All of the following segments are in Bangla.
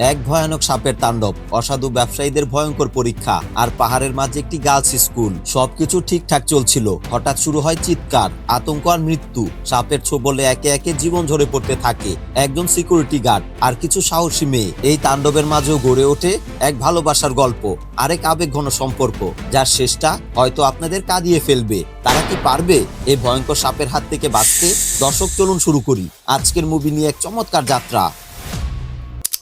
এক ভয়ানক সাপের তাণ্ডব, অসাধু ব্যবসায়ীদের ভয়ঙ্কর পরীক্ষা আর পাহাড়ের মাঝে একটি গার্লস স্কুল। সবকিছু ঠিকঠাক চলছিল। হঠাৎ শুরু হয় চিৎকার, আতঙ্ক আর মৃত্যু। সাপের ছোবলে একে একে জীবন ঝরে পড়তে থাকে। একজন সিকিউরিটি গার্ড আর কিছু সাহসী মেয়ে। এই তাণ্ডবের মাঝেও গড়ে ওঠে এক ভালোবাসার গল্প, আরেক আবেগ ঘন সম্পর্ক, যার শেষটা হয়তো আপনাদের কাঁদিয়ে ফেলবে। তারা কি পারবে এই ভয়ঙ্কর সাপের হাত থেকে বাঁচতে? দর্শক, চলুন শুরু করি। আজকের মুভি নিয়ে এক চমৎকার যাত্রা।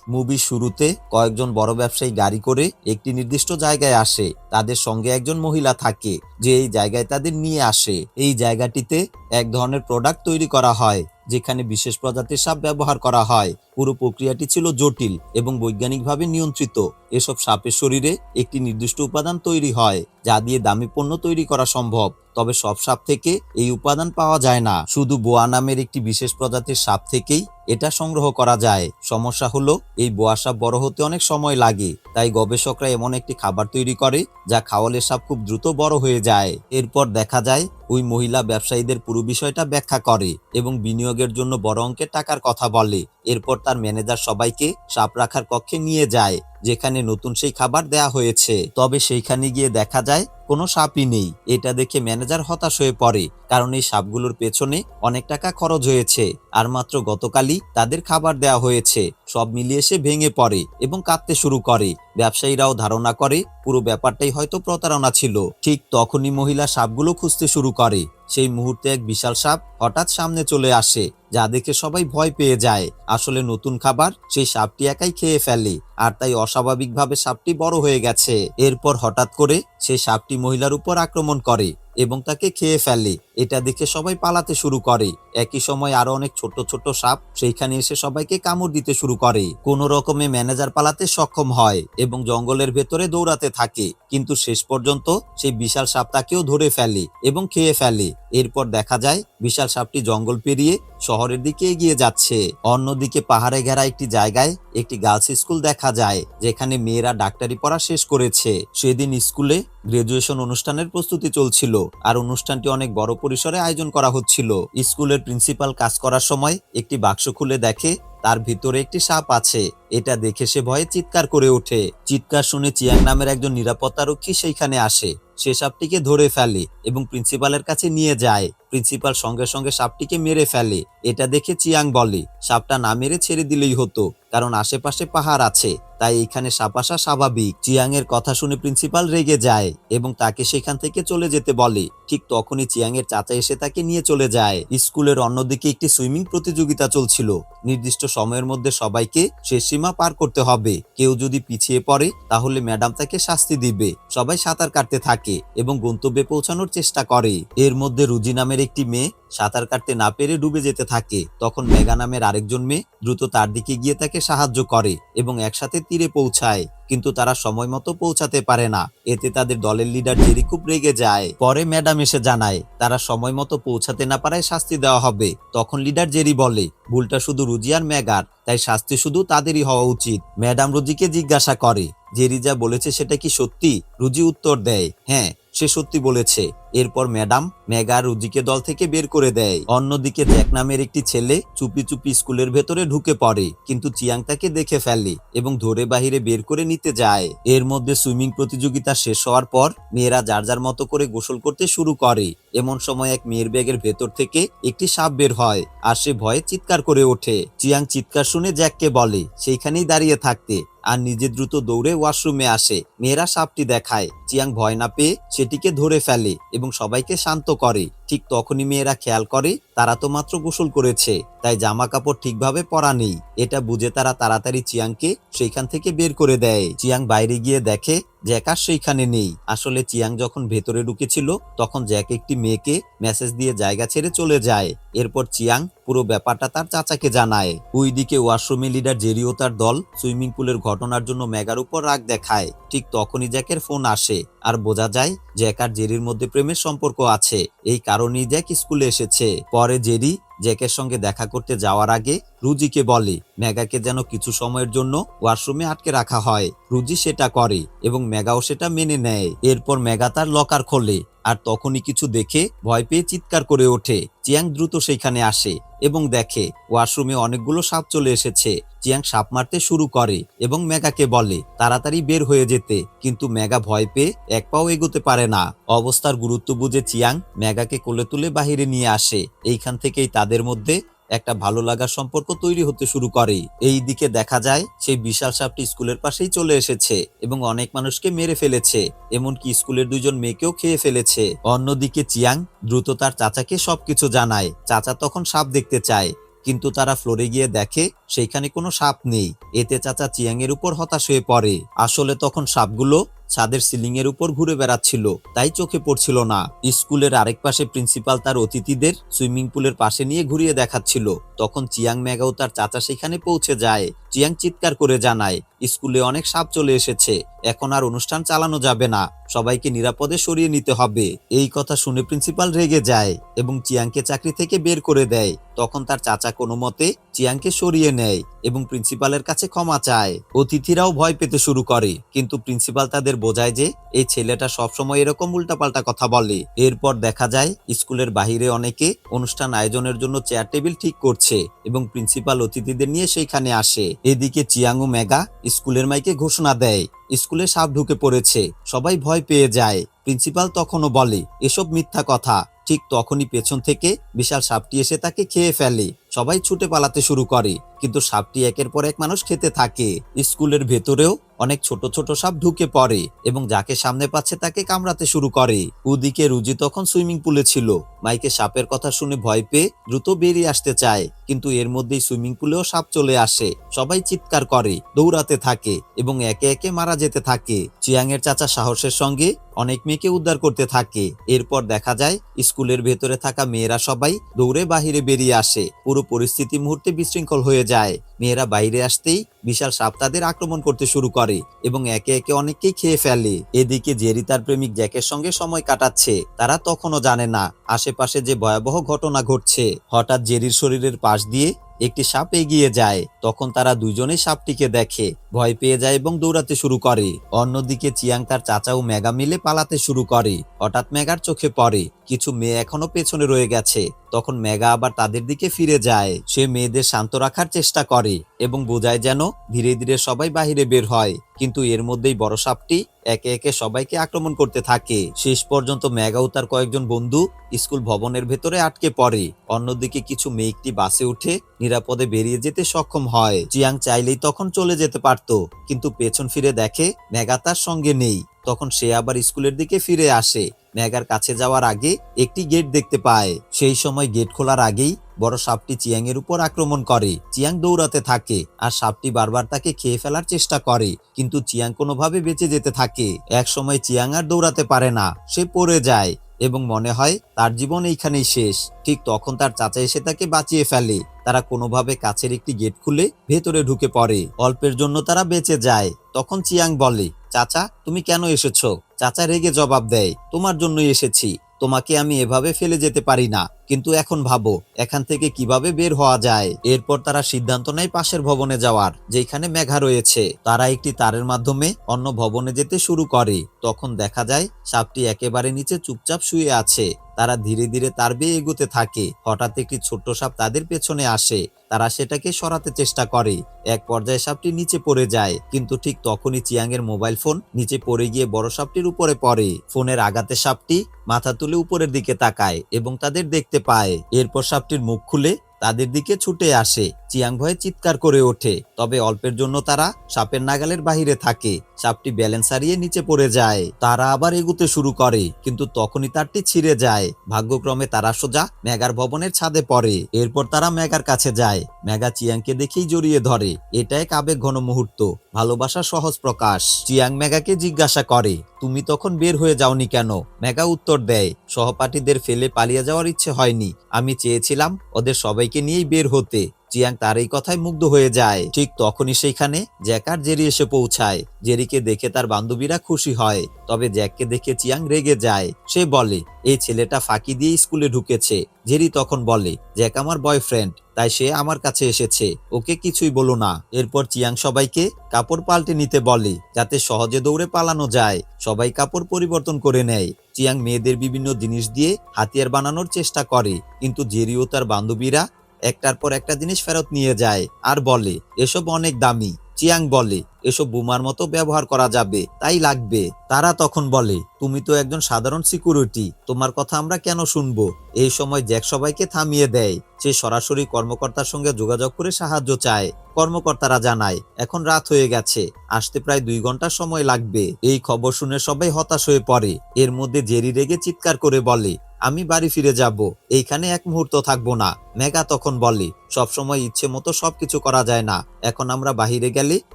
মুভির শুরুতে কয়েকজন বড় ব্যবসায়ী গাড়ি করে একটি নির্দিষ্ট জায়গায় আসে। তাদের সঙ্গে একজন মহিলা থাকে, যে এই জায়গায় তাদের নিয়ে আসে। এই জায়গাটিতে এক ধরনের প্রোডাক্ট তৈরি করা হয়, যেখানে বিশেষ প্রজাতির সাপ ব্যবহার করা হয়। পুরো প্রক্রিয়াটি ছিল জটিল এবং বৈজ্ঞানিকভাবে নিয়ন্ত্রিত। এসব সাপের শরীরে একটি নির্দিষ্ট উপাদান তৈরি হয়, যা দিয়ে দামি পণ্য তৈরি করা সম্ভব। তবে সব সাপ থেকে এই উপাদান পাওয়া যায় না। শুধু বোয়া নামের একটি বিশেষ প্রজাতির সাপ থেকেই এটা সংগ্রহ করা যায়। সমস্যা হলো, এই বোয়া সাপ বড় হতে অনেক সময় লাগে, তাই গবেষকরা এমন একটি খাবার তৈরি করে, যা খাওয়ালে সাপ খুব দ্রুত বড় হয়ে যায়। এরপর দেখা যায়, ওই মহিলা ব্যবসায়ীদের পুরো বিষয়টা ব্যাখ্যা করে এবং বিনিয়োগের জন্য বড় অঙ্কের টাকার কথা বলে। এরপর তার ম্যানেজার সবাইকে সাপ রাখার কক্ষে নিয়ে যায়, যেখানে নতুন সেই খাবার দেয়া হয়েছে। তবে সেইখানে গিয়ে দেখা যায়, কোনো সাপই নেই। এটা দেখে ম্যানেজার হতাশ হয়ে পড়ে, কারণ এই সাপগুলোর পেছনে অনেক টাকা খরচ হয়েছে, আর মাত্র গতকালই তাদের খাবার দেওয়া হয়েছে। সব মিলিয়ে সে ভেঙে পড়ে এবং কাঁদতে শুরু করে। ব্যবসায়ীরাও ধারণা করে, পুরো ব্যাপারটাই হয়তো প্রতারণা ছিল। ঠিক তখনই মহিলা সাপগুলো খুঁজতে শুরু করে। সেই মুহূর্তে এক বিশাল সাপ হঠাৎ সামনে চলে আসে, যা দেখে সবাই ভয় পেয়ে যায়। আসলে নতুন খাবার, সেই সাপটি একাই খেয়ে ফেলে, আর তাই অস্বাভাবিকভাবে সাপটি বড় হয়ে গেছে। এরপর হঠাৎ করে সেই সাপটি মহিলার উপর আক্রমণ করে এবং তাকে খেয়ে ফেলে। এটা দেখে সবাই পালাতে শুরু করে। একই সময় আরও অনেক ছোট ছোট সাপ সেইখানে এসে সবাইকে কামড় দিতে শুরু করে। কোন রকমে ম্যানেজার পালাতে সক্ষম হয় এবং জঙ্গলের ভেতরে দৌড়াতে থাকে। কিন্তু শেষ পর্যন্ত সেই বিশাল সাপ তাকেও ধরে ফেলে এবং খেয়ে ফেলে। এরপর দেখা যায়, বিশাল সাপটি জঙ্গল পেরিয়ে শহরের দিকে এগিয়ে যাচ্ছে। অন্যদিকে পাহাড়ে ঘেরা একটি জায়গায় একটি গার্লস স্কুল দেখা যায়, যেখানে মেয়েরা ডাক্তারি পড়া শেষ করেছে। সেদিন স্কুলে গ্রাজুয়েশন অনুষ্ঠানের প্রস্তুতি চলছিল, আর অনুষ্ঠানটি অনেক বড় পরিসরে আয়োজন করা হচ্ছিল। স্কুলের প্রিন্সিপাল কাজ করার সময় একটি বাক্স খুলে দেখে, তার ভিতরে একটি সাপ আছে। এটা দেখে সে ভয়ে চিৎকার করে ওঠে। চিৎকার শুনে চিয়াং নামের একজন নিরাপত্তারক্ষী সেইখানে আসে। সে সাপটিকে ধরে ফেলে এবং প্রিন্সিপালের কাছে নিয়ে যায়। প্রিন্সিপাল সঙ্গে সঙ্গে সাপটিকে মেরে ফেলে। এটা দেখে চিয়াং বলে, সাপটা না মেরে ছেড়ে দিলেই হতো, কারণ আশেপাশে পাহাড় আছে, তাই এখানে সাপ আসা স্বাভাবিক। চিয়াং এর কথা শুনে প্রিন্সিপাল রেগে যায় এবং তাকে সেখান থেকে চলে যেতে বলে। ঠিক তখনই চিয়াং এর চাচা এসে তাকে নিয়ে চলে যায়। স্কুলের অন্যদিকে একটি সুইমিং প্রতিযোগিতা চলছিল। নির্দিষ্ট সময়ের মধ্যে সবাইকে শেষ সীমা পার করতে হবে। কেউ যদি পিছিয়ে পড়ে, তাহলে ম্যাডাম তাকে শাস্তি দিবে। সবাই সাঁতার কাটতে থাকে এবং গন্তব্যে পৌঁছানোর চেষ্টা করে। এর মধ্যে রুজি নামের একটি মেয়ে সাঁতার কাটতে না পেরে ডুবে যেতে থাকে। তখন মেগা নামের আরেকজন মেয়ে দ্রুত তার দিকে গিয়ে তাকে সাহায্য করে এবং একসাথে তীরে পৌঁছায়। কিন্তু তারা সময় মতো পৌঁছাতে পারে না। এতে তাদের দলের লিডার জেরি খুব রেগে যায়। পরে ম্যাডাম এসে জানায়, তারা সময় মতো পৌঁছাতে না পারায় শাস্তি দেওয়া হবে। তখন লিডার জেরি বলে, ভুলটা শুধু রুজি আর ম্যাগার, তাই শাস্তি শুধু তাদেরই হওয়া উচিত। ম্যাডাম রুজিকে জিজ্ঞাসা করে, জেরি যা বলেছে সেটা কি সত্যি? রুজি উত্তর দেয় হ্যাঁ সে সত্যি বলেছে। এরপর ম্যাডাম মেগা রুজিকে দল থেকে বের করে দেয়। অন্যদিকে জ্যাক নামের একটি ছেলে চুপি চুপি স্কুলের ভেতরে ঢুকে পড়ে, কিন্তু চিয়াং তাকে দেখে ফেলে এবং ধরে বাহিরে বের করে নিতে যায়। এর মধ্যে সুইমিং প্রতিযোগিতা শেষ হওয়ার পর মেয়েরা যার যার মতো করে গোসল করতে শুরু করে। এমন সময় এক মেয়ের ব্যাগের ভেতর থেকে একটি সাপ বের হয় আর সে ভয়ে চিৎকার করে ওঠে। চিয়াং চিৎকার শুনে জ্যাককে বলে, সেইখানেই দাঁড়িয়ে থাকতে। আর নিজে দ্রুত দৌড়ে ওয়াশরুমে আসে। মেয়েরা সাপটি দেখায়। চিয়াং ভয় না পেয়ে সেটিকে ধরে ফেলে এবং সবাইকে শান্ত করে। ঠিক তখনই মেয়েরা খেয়াল করে, তারা তো মাত্র গোসল করেছে, তাই জামা কাপড় ঠিকভাবে পরা নেই। এটা বুঝে তারা তাড়াতাড়ি চিয়াংকে সেইখান থেকে বের করে দেয়। চিয়াং বাইরে গিয়ে দেখে, জ্যাক আর সেইখানে নেই। আসলে চিয়াং যখন ভেতরে ঢুকেছিল, তখন জ্যাক একটি মেয়েকে মেসেজ দিয়ে জায়গা ছেড়ে চলে যায়। এরপর চিয়াং পুরো ব্যাপারটা তার চাচাকে জানায়। ওই ওইদিকে ওয়াশরুমে লিডার জেরিও তার দল সুইমিং পুলের ঘটনার জন্য মেগার উপর রাগ দেখায়। ঠিক তখনই জ্যাকের ফোন আসে আর বোঝা যায় জ্যাক আর জেরির মধ্যে প্রেমের সম্পর্ক আছে। এই কারণেই জ্যাক স্কুলে এসেছে। পরে জেরি জ্যাকের সঙ্গে দেখা করতে যাওয়ার আগে রুজিকে বলে মেগাকে যেন কিছু সময়ের জন্য ওয়াশরুমে আটকে রাখা হয়। রুজি সেটা করে এবং মেগাও সেটা মেনে নেয়। এরপর মেগা তার লকার খোলে। আর তখনই কিছু দেখে ভয় পেয়ে চিৎকার করে ওঠে। চিয়াং দ্রুত সেখানে আসে এবং দেখে, ওয়াশরুমে অনেকগুলো সাপ চলে এসেছে। চিয়াং সাপ মারতে শুরু করে এবং মেগাকে বলে, তাড়াতাড়ি বের হয়ে যেতে। কিন্তু মেগা ভয় পেয়ে এক পাও এগোতে পারে না। অবস্থার গুরুত্ব বুঝে চিয়াং মেগাকে কোলে তুলে বাহিরে নিয়ে আসে। এইখান থেকেই তাদের মধ্যে একটা ভালো লাগার সম্পর্ক তৈরি হতে শুরু করে এই দিকে দেখা যায় সেই বিশাল সাপটি স্কুলের পাশেই চলে এসেছে এবং অনেক মানুষকে মেরে ফেলেছে, এমনকি স্কুলের দুজন মেয়েকেও খেয়ে ফেলেছে। অন্যদিকে চিয়াং দ্রুত তার চাচাকে সবকিছু জানায়। চাচা তখন সাপ দেখতে চায়, কিন্তু তারা ফ্লোরে গিয়ে দেখে সেইখানে কোনো সাপ নেই। এতে চাচা চিয়াং এর উপর হতাশ হয়ে পড়ে। আসলে তখন সাপগুলো ছাদের সিলিং এর উপর ঘুরে বেড়াচ্ছিল, তাই চোখে পড়ছিল না। স্কুলের আরেক পাশে প্রিন্সিপাল তার অতিথিদের সুইমিং পুলের পাশে নিয়ে ঘুরিয়ে দেখাচ্ছিল। তখন চিয়াং মেগাও তার চাচা সেখানে পৌঁছে যায়। চিয়াং চিৎকার করে জানায়, স্কুলে অনেক সাপ চলে এসেছে, এখন আর অনুষ্ঠান চালানো যাবে না। সবাইকে নিরাপদে সরিয়ে নিতে হবে। এই কথা শুনে প্রিন্সিপাল রেগে যায় এবং চিয়াংকে চাকরি থেকে বের করে দেয়। তখন তার চাচা কোনো মতে চিয়াংকে সরিয়ে নেয় এবং প্রিন্সিপালের কাছে ক্ষমা চায়। অতিথিরাও ভয় পেতে শুরু করে, কিন্তু প্রিন্সিপাল তাদের বোঝায় যে, এই ছেলেটা সবসময় এরকম উল্টাপাল্টা কথা বলে। এরপর দেখা যায়, স্কুলের বাহিরে অনেকে অনুষ্ঠান আয়োজনের জন্য চেয়ার টেবিল ঠিক করছে এবং প্রিন্সিপাল অতিথিদের নিয়ে সেইখানে আসে। এদিকে চিয়াং ও মেগা স্কুলের মাইকে ঘোষণা দেয়, স্কুলে সাপ ঢুকে পড়েছে, সবাই ভয় পেয়ে যায়। প্রিন্সিপাল তখনও বলে, এসব মিথ্যা কথা। ঠিক তখনই পেছন থেকে বিশাল সাপটি এসে তাকে খেয়ে ফেলে। সবাই ছুটে পালাতে শুরু করে। কিন্তু সাপটি একের পর এক মানুষ খেতে থাকে। স্কুলের ভেতরেও অনেক ছোট ছোট সাপ ঢুকে পড়ে এবং যাকে সামনে পাচ্ছে তাকে কামড়াতে শুরু করে। ওদিকে রুজি তখন সুইমিং পুলে ছিল। মাইকে সাপের কথা শুনে ভয় পেয়ে দ্রুত বেরিয়ে আসতে চায়, কিন্তু এর মধ্যেই সুইমিং পুলেও সাপ চলে আসে। সবাই চিৎকার করে, দৌড়াতে থাকে এবং একে একে মারা যেতে থাকে। চিয়াং এর চাচা সাহসের সঙ্গে অনেক মেয়েকে উদ্ধার করতে থাকে। এরপর দেখা যায়, স্কুলের ভেতরে থাকা মেয়েরা সবাই দৌড়ে বাহিরে বেরিয়ে আসে। পুরো পরিস্থিতি মুহূর্তে বিশৃঙ্খল হয়ে যায়। মেয়েরা বাইরে আসতেই বিশাল সাপ তাদের আক্রমণ করতে শুরু করে এবং একে একে অনেককেই খেয়ে ফেলে। এদিকে জেরি তার প্রেমিক জ্যাকের সঙ্গে সময় কাটাচ্ছে। তারা তখনও জানে না, আশেপাশে যে ভয়াবহ ঘটনা ঘটছে। হঠাৎ জেরির শরীরের পাশ দিয়ে একটি সাপ এগিয়ে যায়। তখন তারা দুজনেই সাপটিকে দেখে, ভয় পেয়ে যায় এবং দৌড়াতে শুরু করে। অন্যদিকে চিয়াং তার চাচা ও মেগা মিলে পালাতে শুরু করে। হঠাৎ মেগার চোখে পড়ে। কিছু মেয়ে এখনও পেছনে রয়ে গেছে। তখন মেগা আবার তাদের দিকে ফিরে যায়। সে মেয়েদের শান্ত রাখার চেষ্টা করে এবং বোঝায় যেন ধীরে ধীরে সবাই বাহিরে বের হয়। কিন্তু এর মধ্যেই বড় সাপটি একে একে সবাইকে আক্রমণ করতে থাকে। শেষ পর্যন্ত মেগা ও তার কয়েকজন বন্ধু স্কুল ভবনের ভেতরে আটকে পড়ে। অন্যদিকে কিছু মেয়েটি বাসে উঠে নিরাপদে বেরিয়ে যেতে সক্ষম হয়। চিয়াং চাইলেই তখন চলে যেতে পারত, কিন্তু পেছন ফিরে দেখে মেগা তার সঙ্গে নেই। তখন সে আবার স্কুলের দিকে ফিরে আসে। মেগার কাছে যাওয়ার আগে একটি গেট দেখতে পায়। সেই সময় গেট খোলার আগেই বড় সাপটি চিয়াং এর উপর আক্রমণ করে। চিয়াং দৌড়াতে থাকে আর সাপটি বারবার তাকে খেয়ে ফেলার চেষ্টা করে। কিন্তু চিয়াং কোনোভাবে বেঁচে যেতে থাকে। এক সময় চিয়াং আর দৌড়াতে পারে না। সে পড়ে যায় এবং মনে হয় তার জীবন এইখানেই শেষ। ঠিক তখন তার চাচা এসে তাকে বাঁচিয়ে ফেলে। তারা কোনোভাবে কাছের একটি গেট খুলে ভেতরে ঢুকে পড়ে। অল্পের জন্য তারা বেঁচে যায়। তখন চিয়াং বলে, চাচা, তুমি কেন এসেছ? চাচা রেগে জবাব দেয়, তোমার জন্য এসেছি। তোমাকে আমি এভাবে ফেলে যেতে পারি না। কিন্তু এখন ভাবো, এখান থেকে কীভাবে বের হওয়া যায়? এরপর তারা সিদ্ধান্ত নেয় পাশের ভবনে যাওয়ার, যেখানে মেঘা রয়েছে। তারা একটি তারের মাধ্যমে অন্য ভবনে যেতে শুরু করে। তখন দেখা যায়, সাপটি একেবারে নিচে চুপচাপ শুয়ে আছে। তারা ধীরে ধীরে তার বেয়ে এগোতে থাকে। হঠাৎ একটি ছোট্ট সাপ তাদের পেছনে আসে। তারা সেটাকে সরাতে চেষ্টা করে। এক পর্যায়ে সাপটি নিচে পড়ে যায়। কিন্তু ঠিক তখনই চিয়াংয়ের মোবাইল ফোন নিচে পড়ে গিয়ে বড় সাপটির উপরে পড়ে। ফোনের আঘাতে সাপটি মাথা তুলে উপরের দিকে তাকায় এবং তাদের দেখতে পায়। এরপর সাপটির মুখ খুলে তাদের দিকে ছুটে আসে। চিয়াং ভয়ে চিৎকার করে ওঠে, তবে অল্পের জন্য তারা সাপের নাগালের বাহিরে থাকে। সাপটি ব্যালেন্স হারিয়ে নিচে পড়ে যায়। তারা আবার এগুতে শুরু করে, কিন্তু তখনই তারটি ছিঁড়ে যায়। ভাগ্যক্রমে তারা সোজা মেগার ভবনের ছাদে পড়ে। এরপর তারা মেগার কাছে যায়। মেগা চিয়াংকে দেখেই জড়িয়ে ধরে। এটা এক আবেগ ঘন মুহূর্ত, ভালোবাসা সহজ প্রকাশ। চিয়াং মেগাকে জিজ্ঞাসা করে, তুমি তখন বের হয়ে যাওনি কেন? মেগা উত্তর দেয়, সহপাঠীদের ফেলে পালিয়ে যাওয়ার ইচ্ছে হয়নি। আমি চেয়েছিলাম ওদের সবাইকে নিয়েই বের হতে। চিয়াং তার এই কথায় মুগ্ধ হয়ে যায়। ঠিক তখনই সেইখানে জ্যাক আর জেরি এসে পৌঁছায়। জেরিকে দেখে তার বান্ধবীরা খুশি হয়। তবে জ্যাককে দেখে চিয়াং রেগে যায়। সে বলে, এই ছেলেটা ফাঁকি দিয়ে স্কুলে ঢুকেছে। জেরি তখন বলে, জ্যাক আমার বয়ফ্রেন্ড, তাই সে আমার কাছে এসেছে। ওকে কিছুই বলো না। এরপর চিয়াং সবাইকে কাপড় পাল্টে নিতে বলে, যাতে সহজে দৌড়ে পালানো যায়। সবাই কাপড় পরিবর্তন করে নেয়। চিয়াং মেয়েদের বিভিন্ন জিনিস দিয়ে হাতিয়ার বানানোর চেষ্টা করে। কিন্তু জেরি ও তার বান্ধবীরা একটার পর একটা জিনিস ফেরত নিয়ে যায় আর বলে, এসব অনেক দামি। চিয়াং বলে, এসব বোমার মতো ব্যবহার করা যাবে, তাই লাগবে। তারা তখন বলে, তুমি তো একজন সাধারণ সিকিউরিটি, তোমার কথা আমরা কেন শুনব? এই সময় জ্যাক সবাইকে থামিয়ে দেয়। সে সরাসরি কর্মকর্তার সঙ্গে যোগাযোগ করে সাহায্য চায়। কর্মকর্তারা জানায়, এখন রাত হয়ে গেছে, আসতে প্রায় দুই ঘণ্টা সময় লাগবে। এই খবর শুনে সবাই হতাশ হয়ে পড়ে। এর মধ্যে জেরি রেগে চিৎকার করে বলে আমি বাড়ি ফিরে যাব, এইখানে এক মুহূর্ত থাকব না। মেগা তখন বলে, সবসময় ইচ্ছে মতো সবকিছু করা যায় না। এখন আমরা বাহিরে গেলে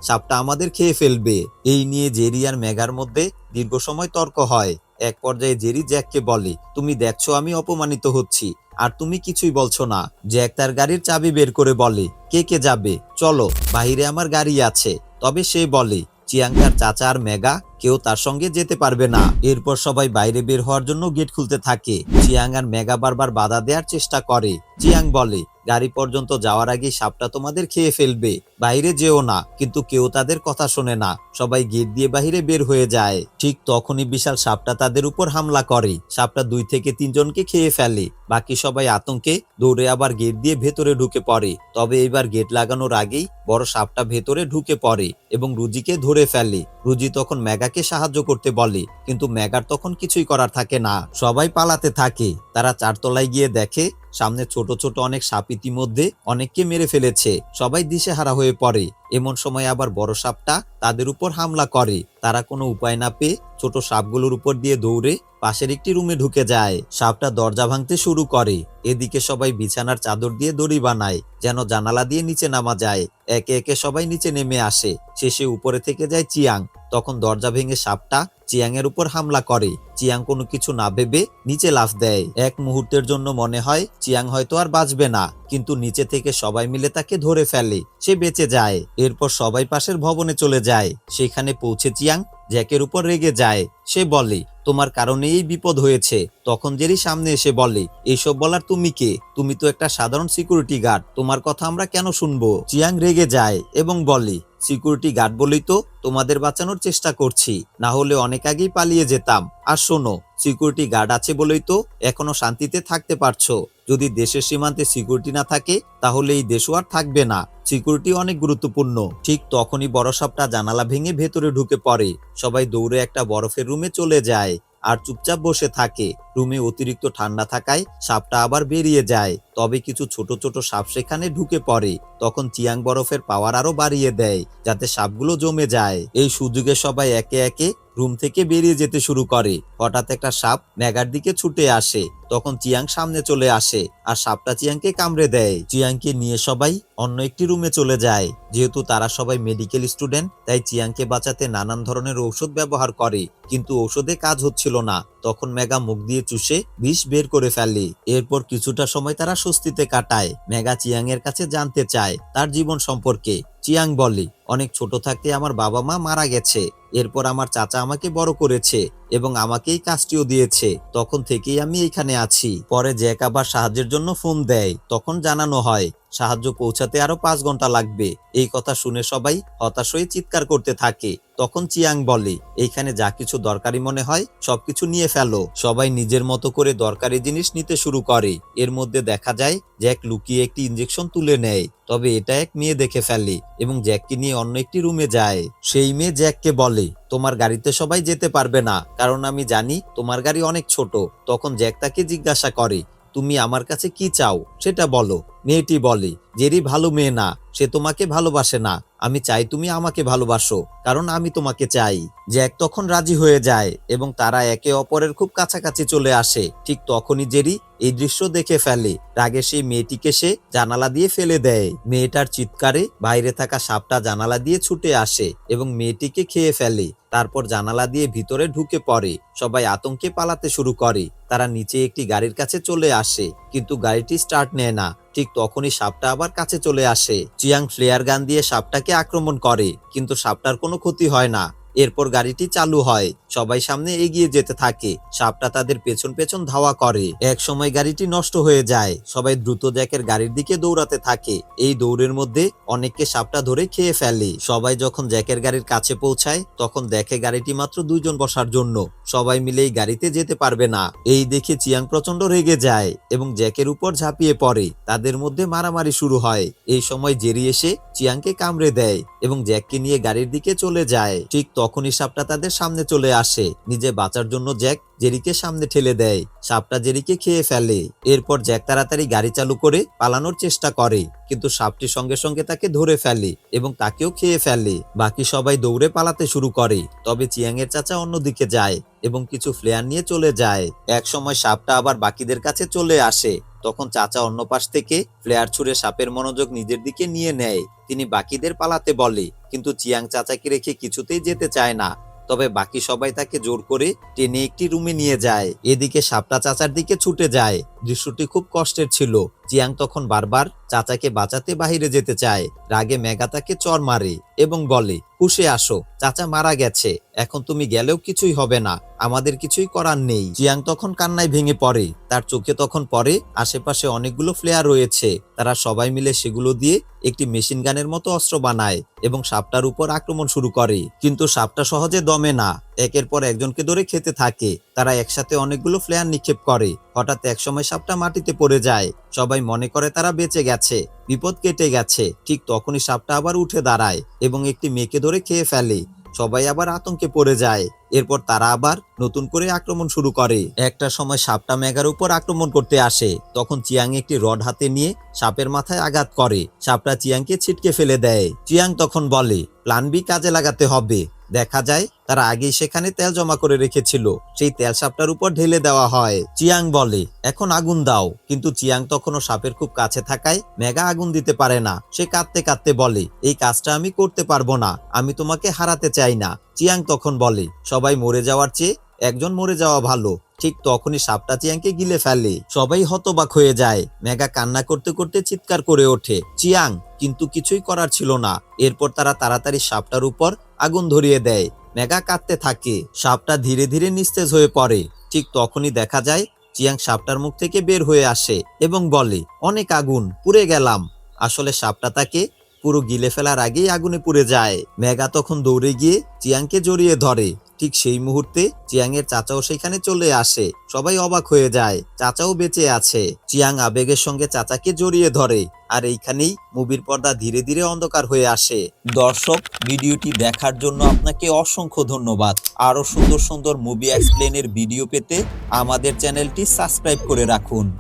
সাপটা আমাদের খেয়ে ফেলবে। এই নিয়ে জেরি আর মেগার মধ্যে দীর্ঘ সময় তর্ক হয়। এক পর্যায়ে জেরি জ্যাককে বলে, তুমি দেখছ আমি অপমানিত হচ্ছি, আর তুমি কিছুই বলছো না। জ্যাক তার গাড়ির চাবি বের করে বলে, কে কে যাবে? চলো, বাহিরে আমার গাড়ি আছে। তবে সে বলে চিয়াঙ্কার চাচা আর মেগা কেউ তার সঙ্গে যেতে পারবে না। এরপর সবাই বাইরে বের হওয়ার জন্য গেট খুলতে থাকে। চিয়াং আর মেগা বারবার বাধা দেওয়ার চেষ্টা করে। চিয়াং বলে, গাড়ি পর্যন্ত যাওয়ার আগে সাপটা তোমাদের খেয়ে ফেলবে। বাইরে যেও না, কিন্তু কেউ তাদের কথা শোনে না। সবাই গেট দিয়ে বাইরে বের হয়ে যায়। ঠিক তখনই বিশাল সাপটা তাদের উপর হামলা করে। সাপটা দুই থেকে তিনজনকে খেয়ে ফেলে। বাকি সবাই আতঙ্কে দৌড়ে আবার গেট দিয়ে ভেতরে ঢুকে পড়ে। তবে এবার গেট লাগানোর আগেই বড় সাপটা ভেতরে ঢুকে পড়ে এবং রুজিকে ধরে ফেলে। রুজি তখন মেগাকে সাহায্য করতে বলে, কিন্তু মেগার তখন কিছুই করার থাকে না। সবাই পালাতে থাকে। তারা চারতলায় গিয়ে দেখে, সামনে ছোট ছোট অনেক সাপ ইতিমধ্যে অনেককে মেরে ফেলেছে। সবাই দিশেহারা হয়ে পড়ে। এমন সময় আবার বড় সাপটা তাদের উপর হামলা করে। তারা কোনো উপায় না পেয়ে ছোট সাপগুলোর উপর দিয়ে দৌড়ে পাশের একটি রুমে ঢুকে যায়। সাপটা দরজা ভাঙতে শুরু করে। এদিকে সবাই বিছানার চাদর দিয়ে দড়ি বানায়, যেন জানালা দিয়ে নিচে নামা যায়। একে একে সবাই নিচে নেমে আসে। শেষে উপরে থেকে যায় চিয়াং। তখন দরজা ভেঙে সাপটা চিয়াং এর উপর হামলা করে। চিয়াং কোনো কিছু না ভেবে নিচে লাফ দেয়। এক মুহূর্তের জন্য মনে হয় চিয়াং হয়তো আর বাঁচবে না, কিন্তু নিচে থেকে সবাই মিলে তাকে ধরে ফেলে। সে বেঁচে যায়, এরপর সবাই পাশের ভবনে চলে যায়। সেখানে পৌঁছে চিয়াং জ্যাকের উপর রেগে যায়। সে বলে তোমার কারণে এই বিপদ হয়েছে। তখন জেরি সামনে এসে বলে এইসব বলার তুমি কে? তুমি তো একটা সাধারণ সিকিউরিটি গার্ড তোমার কথা আমরা কেন শুনব? চিয়াং রেগে যায় এবং বলে সিকিউরিটি গার্ড বলেই তো তোমাদের বাঁচানোর চেষ্টা করছি। না হলে অনেক আগেই পালিয়ে যেতাম। আর শোনো সিকিউরিটি গার্ড আছে বলেই তো এখনও শান্তিতে থাকতে পারছ। যদি দেশের সীমান্তে সিকিউরিটি না থাকে, তাহলে এই দেশও আর থাকবে না। সিকিউরিটি অনেক গুরুত্বপূর্ণ। ঠিক তখনই সাপটা জানালা ভেঙে ভেতরে ঢুকে পড়ে। সবাই দৌড়ে একটা বরফের রুমে চলে যায় আর চুপচাপ বসে থাকে। রুমে অতিরিক্ত ঠান্ডা থাকায় সাপটা আবার বেরিয়ে যায়। তবে কিছু ছোট ছোট সাপ সেখানে ঢুকে পড়ে। তখন চিয়াং বরফের পাওয়ার আরও বাড়িয়ে দেয়, যাতে সাপগুলো জমে যায়। এই সুযোগে সবাই একে একে রুম থেকে বেরিয়ে যেতে শুরু করে। হঠাৎ একটা সাপ ম্যাগার দিকে ছুটে আসে। তখন চিয়াং সামনে চলে আসে আর সাপটা চিয়াংকে কামড়ে দেয়। চিয়াংকে নিয়ে সবাই অন্য একটি রুমে চলে যায়। যেহেতু তারা সবাই মেডিকেল স্টুডেন্ট, তাই চিয়াংকে বাঁচাতে নানান ধরনের ঔষধ ব্যবহার করে। কিন্তু ঔষধে কাজ হচ্ছিল না। তখন মেগা মুখ দিয়ে চুষে বিষ বের করে ফেলে। এরপর কিছুটা সময় তারা স্বস্তিতে কাটায়। মেগা চিয়াং এর কাছে জানতে চায় তার জীবন সম্পর্কে। চিয়াং বলে, অনেক ছোট থাকতে আমার বাবা মা মারা গেছে। এরপর আমার চাচা আমাকে বড় করেছে। এবং আমাকেই কাজটিও দিয়েছে। তখন থেকেই আমি এখানে আছি। পরে জ্যাক আবার সাহায্যের জন্য ফোন দেয়। তখন জানানো হয়, সাহায্য পৌঁছাতে আরও পাঁচ ঘণ্টা লাগবে। এই কথা শুনে সবাই হতাশ হয়ে চিৎকার করতে থাকে। তখন চিয়াং বলে, এইখানে যা কিছু দরকারি মনে হয়, সবকিছু নিয়ে ফেলো। সবাই নিজের মতো করে দরকারি জিনিস নিতে শুরু করে। এর মধ্যে দেখা যায়, জ্যাক লুকিয়ে একটি ইঞ্জেকশন তুলে নেয়। তবে এটা এক মেয়ে দেখে ফেলে এবং জ্যাককে নিয়ে অন্য একটি রুমে যায়। সেই মেয়ে জ্যাককে বলে তোমার গাড়িতে সবাই যেতে পারবে না, কারণ আমি জানি তোমার গাড়ি অনেক ছোট। তখন জ্যাক তাকে জিজ্ঞাসা করে, তুমি আমার কাছে কি চাও? সেটা বলো। মেয়েটি বলে, জেরি ভালো মেয়ে না, সে তোমাকে ভালোবাসে না। আমি চাই তুমি আমাকে ভালোবাসো, কারণ আমি তোমাকে চাই। জ্যাক তখন রাজি হয়ে যায় এবং তারা একে অপরের খুব কাছাকাছি চলে আসে। ঠিক তখনই জেরি এই দৃশ্য দেখে ফেলে। রাগে সেই মেয়েটিকে সে জানালা দিয়ে ফেলে দেয়। মেয়েটার চিৎকারে বাইরে থাকা সাপটা জানালা দিয়ে ছুটে আসে এবং মেয়েটিকে খেয়ে ফেলে। তারপর জানালা দিয়ে ভিতরে ঢুকে পড়ে। সবাই আতঙ্কে পালাতে শুরু করে। তারা নিচে একটি গাড়ির কাছে চলে আসে, কিন্তু গাড়িটি স্টার্ট নেয় না। ঠিক তখনই সাপটা আবার কাছে চলে আসে। চিয়াং ফ্লেয়ার গান দিয়ে সাপটাকে আক্রমণ করে, কিন্তু সাপটার কোনো ক্ষতি হয় না। এরপর গাড়িটি চালু হয়। সবাই সামনে এগিয়ে যেতে থাকে। সাপটা তাদের পেছন পেছন ধাওয়া করে। এক সময় গাড়িটি নষ্ট হয়ে যায়। সবাই দ্রুত জ্যাকের গাড়ির দিকে দৌড়াতে থাকে। এই দৌড়ের মধ্যে অনেককে সাপটা ধরে খেয়ে ফেলে। সবাই যখন জ্যাকের গাড়ির কাছে পৌঁছায়, তখন দেখে গাড়িটি মাত্র দুইজন বসার জন্য। সবাই মিলে এই গাড়িতে যেতে পারবে না। এই দেখে চিয়াং প্রচণ্ড রেগে যায় এবং জ্যাকের উপর ঝাঁপিয়ে পড়ে। তাদের মধ্যে মারামারি শুরু হয়। এই সময় জেরি এসে চিয়াংকে কামড়ে দেয়। এবং জ্যাককে নিয়ে গাড়ির দিকে চলে যায়। ঠিক তখনই সাপটা তাদের সামনে চলে আসে। নিজে বাঁচার জন্য জ্যাক জেরিকে সামনে ঠেলে দেয়। সাপটা জেরিকে খেয়ে ফেলে। এরপর জ্যাক তাড়াতাড়ি গাড়ি চালু করে পালানোর চেষ্টা করে। কিন্তু সাপটি সঙ্গে সঙ্গে তাকে ধরে ফেলে এবং তাকেও খেয়ে ফেলে। বাকি সবাই দৌড়ে পালাতে শুরু করে। তবে চিয়াংয়ের চাচা অন্যদিকে যায় এবং কিছু ফ্লেয়ার নিয়ে চলে যায়। এক সময় সাপটা আবার বাকিদের কাছে চলে আসে। তখন চাচা অন্য পাশ থেকে ফ্লেয়ার ছুড়ে সাপের মনোযোগ নিজের দিকে নিয়ে নেয়। তিনি বাকিদের পালাতে বলে, কিন্তু চিয়াং চাচাকে রেখে কিছুতেই যেতে চায় না। তবে বাকি সবাই তাকে জোর করে টেনে একটি রুমে নিয়ে যায়। এদিকে সাপটা চাচার দিকে ছুটে যায়। দৃশ্যটি খুব কষ্টের ছিল। চিয়াং তখন বারবার চাচাকে বাঁচাতে বাহিরে যেতে চায়। রাগে মেঘা তাকে চর মারে এবং বলে, হুশে আসো, চাচা মারা গেছে। এখন তুমি গেলেও কিছুই হবে না। আমাদের কিছুই করার নেই। জিয়াং তখন কান্নায় ভেঙে পড়ে। তার চোখে তখন পরে আশেপাশে অনেকগুলো ফ্লেয়ার রয়েছে। তারা সবাই মিলে সেগুলো দিয়ে একটি মেশিন গানের মতো অস্ত্র বানায় এবং সাপটার উপর আক্রমণ শুরু করে। কিন্তু সাপটা সহজে দমে না। একের পর একজনকে ধরে খেতে থাকে। তারা একসাথে অনেকগুলো ফ্লেয়ার নিক্ষেপ করে। হঠাৎ একসময় সাপটা মাটিতে পড়ে যায়। সবাই মনে করে তারা বেঁচে গেছে। বিপদ কেটে গেছে। ঠিক তখনই সাপটা আবার উঠে দাঁড়ায় এবং একটি মেয়েকে ধরে খেয়ে ফেলে। সবাই আবার আতঙ্কে পড়ে যায়। এরপর তারা আবার নতুন করে আক্রমণ শুরু করে। একটা সময় সাপটা মেঘার উপর আক্রমণ করতে আসে। তখন চিয়াং একটি রড হাতে নিয়ে সাপের মাথায় আঘাত করে। সাপটা চিয়াংকে ছিটকে ফেলে দেয়। চিয়াং তখন বলে প্ল্যান বি কাজে লাগাতে হবে। দেখা যায় তারা আগেই সেখানে তেল জমা করে রেখেছিল। সেই তেল সাপটার উপর ঢেলে দেওয়া হয়। চিয়াং বলে, এখন আগুন দাও। কিন্তু চিয়াং তখনও সাপের খুব কাছে থাকায় মেগা আগুন দিতে পারে না। সে কাঁদতে কাঁদতে বলে, এই কাজটা আমি করতে পারব না। আমি তোমাকে হারাতে চাই না। চিয়াং তখন বলে, সবাই মরে যাওয়ার চেয়ে একজন মরে যাওয়া ভালো। ঠিক তখনই সাপটা চিয়াংকে গিলে ফেলে। সবাই হতবাক হয়ে যায়। মেগা কান্না করতে করতে চিৎকার করে ওঠে, চিয়াং, কিন্তু কিছুই করার ছিল না। এরপর তারা তাড়াতাড়ি সাপটার উপর আগুন ধরিয়ে দেয়। মেগা কাঁদতে থাকে। সাপটা ধীরে ধীরে নিস্তেজ হয়ে পড়ে। ঠিক তখনই দেখা যায়, চিয়াং সাপটার মুখ থেকে বের হয়ে আসে এবং বলে, অনেক আগুন, পুড়ে গেলাম। আসলে সাপটা তাকে পুরো গিলে ফেলার আগেই আগুনে পুড়ে যায়। মেঘা তখন দৌড়ে গিয়ে চিয়াংকে জড়িয়ে ধরে। ঠিক সেই মুহূর্তে চিয়াংয়ের চাচাও সেখানে চলে আসে। সবাই অবাক হয়ে যায়। চাচাও বেঁচে আছে। চিয়াং আবেগের সঙ্গে চাচাকে জড়িয়ে ধরে আর এইখানেই মুভির পর্দা ধীরে ধীরে অন্ধকার হয়ে আসে। দর্শক, ভিডিওটি দেখার জন্য আপনাকে অসংখ্য ধন্যবাদ। আরও সুন্দর সুন্দর মুভি এক্সপ্লেনের ভিডিও পেতে আমাদের চ্যানেলটি সাবস্ক্রাইব করে রাখুন।